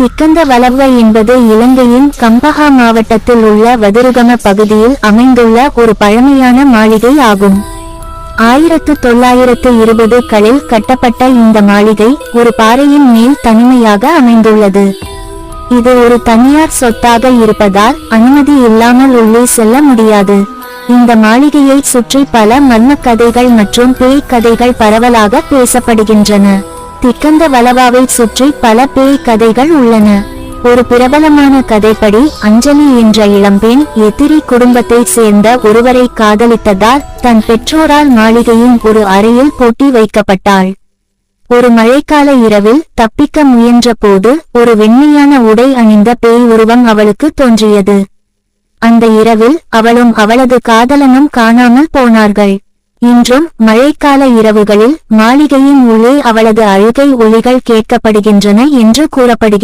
திக்கந்த வளவ என்பது இலங்கையின் கம்பஹா மாவட்டத்தில் உள்ள வதிருகம பகுதியில் அமைந்துள்ள ஒரு பழமையான மாளிகை ஆகும். ஆயிரத்து தொள்ளாயிரத்து இருபதுகளில் கட்டப்பட்ட இந்த மாளிகை ஒரு பாறையின் மேல் தனிமையாக அமைந்துள்ளது. இது ஒரு தனியார் சொத்தாக இருப்பதால் அனுமதி இல்லாமல் உள்ளே செல்ல முடியாது. இந்த மாளிகையை சுற்றி பல மர்ம கதைகள் மற்றும் பேய் கதைகள் பரவலாக பேசப்படுகின்றன. திக்கந்த வளவாவை சுற்றி பல பேய் கதைகள் உள்ளன. ஒரு பிரபலமான கதைப்படி அஞ்சலி என்ற இளம்பெண் எதிரி குடும்பத்தைச் சேர்ந்த ஒருவரை காதலித்ததால் தன் பெற்றோரால் மாளிகையின் ஒரு அறையில் பூட்டி வைக்கப்பட்டாள். ஒரு மழைக்கால இரவில் தப்பிக்க முயன்ற போது ஒரு வெண்மையான உடை அணிந்த பேய் உருவம் அவளுக்கு தோன்றியது. அந்த இரவில் அவளும் அவளது காதலனும் காணாமல் போனார்கள். இன்றும் மழைக்கால இரவுகளில் மாளிகையின் உள்ளே அவளது அழுகை ஒலிகள் கேட்கப்படுகின்றன என்று கூறப்படுகிறது.